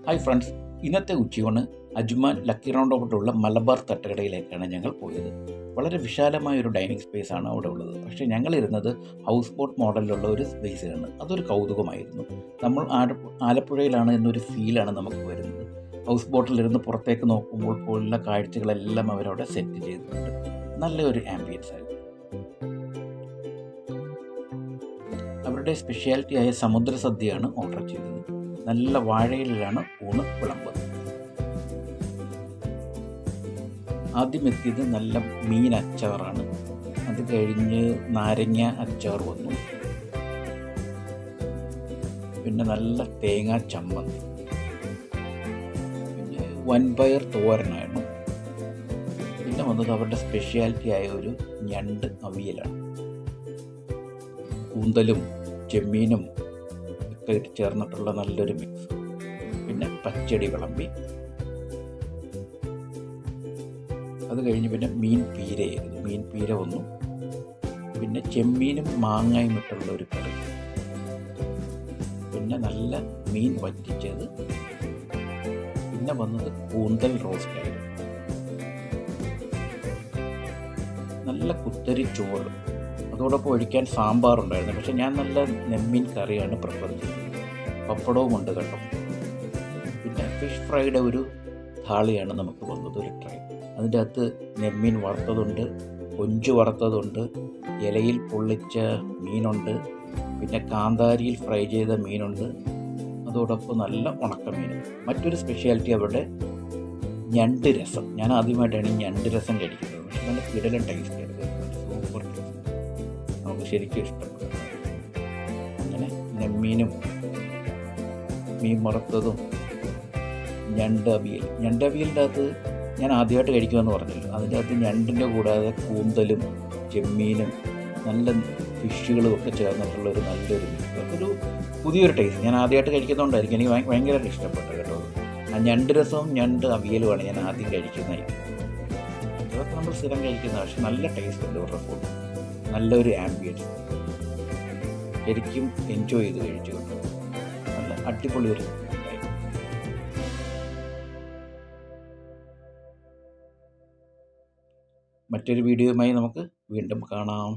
Hi friends ഇന്നത്തെ ഉച്ചയൂണ് Ajman lucky റൗണ്ടോട്ടുള്ള മലബാർ തട്ടുകടയിലേക്കാണ് ഞങ്ങൾ പോയത്. വളരെ വിശാലമായ ഒരു ഡൈനിങ് സ്പേസ് ആണ് അവിടെ ഉള്ളത്. പക്ഷേ ഞങ്ങൾ ഇരുന്നത് ഹൗസ് ബോട്ട് മോഡലിലുള്ള ഒരു സ്പേസിലാണ് അതൊരു കൗതുകമായിരുന്നു. നമ്മൾ ആലപ്പു- ആലപ്പുഴയിലാണ് എന്നൊരു ഫീലാണ് നമുക്ക് വരുന്നത്. ഹൗസ് ബോട്ടിലിരുന്ന് പുറത്തേക്ക് നോക്കുമ്പോൾ പോലുള്ള കാഴ്ചകളെല്ലാം അവരവിടെ സെറ്റ് ചെയ്തിട്ടുണ്ട്. നല്ലൊരു ആംബിയൻസ് ആയിരുന്നു. അവരുടെ സ്പെഷ്യാലിറ്റി ആയ സമുദ്ര സദ്യയാണ് ഓർഡർ ചെയ്തത്. നല്ല വാഴയിലാണ് ഊണ് വിളമ്പത് ആദ്യം എത്തിയത് നല്ല മീൻ അച്ചാറാണ്. അത് കഴിഞ്ഞ് നാരങ്ങ അച്ചാർ വന്നു. പിന്നെ നല്ല തേങ്ങാ ചമ്മന്തി. പിന്നെ വൻപയർ തോരനായിരുന്നു. പിന്നെ വന്നത് അവരുടെ സ്പെഷ്യാലിറ്റി ആയ ഒരു ഞണ്ട് അവിയലാണ്. കൂന്തലും ചെമ്മീനും ഒക്കെ ചേർന്നിട്ടുള്ള നല്ലൊരു മിക്സ് പിന്നെ പച്ചടി വിളമ്പി. അത് കഴിഞ്ഞ് പിന്നെ മീൻ പീരയായിരുന്നു മീൻ പീര വന്നു. പിന്നെ ചെമ്മീനും മാങ്ങയും ഇട്ടുള്ള ഒരു കറി. പിന്നെ നല്ല മീൻ വറ്റിച്ചത്. പിന്നെ വന്നത് കൂന്തൽ റോസ്റ്റായിരുന്നു നല്ല കുത്തരി ചോറ്. അതോടൊപ്പം ഒഴിക്കാൻ സാമ്പാറുണ്ടായിരുന്നു പക്ഷെ ഞാൻ നല്ല നെമ്മീൻ കറിയാണ് പ്രിഫർ ചെയ്തത് പപ്പടവും ഉണ്ട് കേട്ടോ. പിന്നെ ഫിഷ് ഫ്രൈയുടെ ഒരു താളിയാണ് നമുക്ക് വന്നത് ഒരു ട്രൈ അതിന്റെ അകത്ത് നെമ്മീൻ വറുത്തതുണ്ട് കൊഞ്ച് വറുത്തതുണ്ട് ഇലയിൽ പൊള്ളിച്ച മീനുണ്ട് പിന്നെ കാന്താരിയിൽ ഫ്രൈ ചെയ്ത മീനുണ്ട്. അതോടൊപ്പം നല്ല ഉണക്കമീൻ മറ്റൊരു സ്പെഷ്യാലിറ്റി അവരുടെ ഞണ്ട് രസം. ഞാൻ ആദ്യമായിട്ടാണ് ഈ ഞണ്ട് രസം കഴിക്കുന്നത്. പക്ഷേ നല്ല കിടലൻ ടേസ്റ്റ് ആയിരുന്നു. നമുക്ക് ശരിക്കും ഇഷ്ടപ്പെടും അങ്ങനെ നെമ്മീനും മീൻ മറത്തതും ഞണ്ട് അവിയൽ. ഞണ്ട് അവിയലിന്റെ അകത്ത് ഞാൻ ആദ്യമായിട്ട് കഴിക്കുമെന്ന് പറഞ്ഞല്ലോ അതിന്റെ അകത്ത് ഞണ്ടിന്റെ കൂടാതെ കൂന്തലും ചെമ്മീനും നല്ല ഫിഷുകളും ഒക്കെ ചേർന്നിട്ടുള്ള ഒരു നല്ലൊരു. ഒരു പുതിയൊരു ടേസ്റ്റ്. ഞാൻ ആദ്യമായിട്ട് കഴിക്കുന്നതുകൊണ്ടായിരിക്കും എനിക്ക് ഭയങ്കര ഭയങ്കരമായിട്ട് ഇഷ്ടപ്പെട്ടു കേട്ടോ. ആ ഞണ്ട് രസവും ഞണ്ട് അവിയലുമാണ് ഞാൻ ആദ്യം കഴിക്കുന്നത് അതൊക്കെ നമ്മൾ സ്ഥിരം കഴിക്കുന്നത് പക്ഷെ നല്ല ടേസ്റ്റ് ഉണ്ട് ഇവരുടെ ഫുഡ് നല്ലൊരു ആംബിയൻസ് ശരിക്കും എൻജോയ് ചെയ്ത് കഴിച്ചു. നല്ല അടിപൊളി ഒരു. മറ്റൊരു വീഡിയോയുമായി നമുക്ക് വീണ്ടും കാണാം.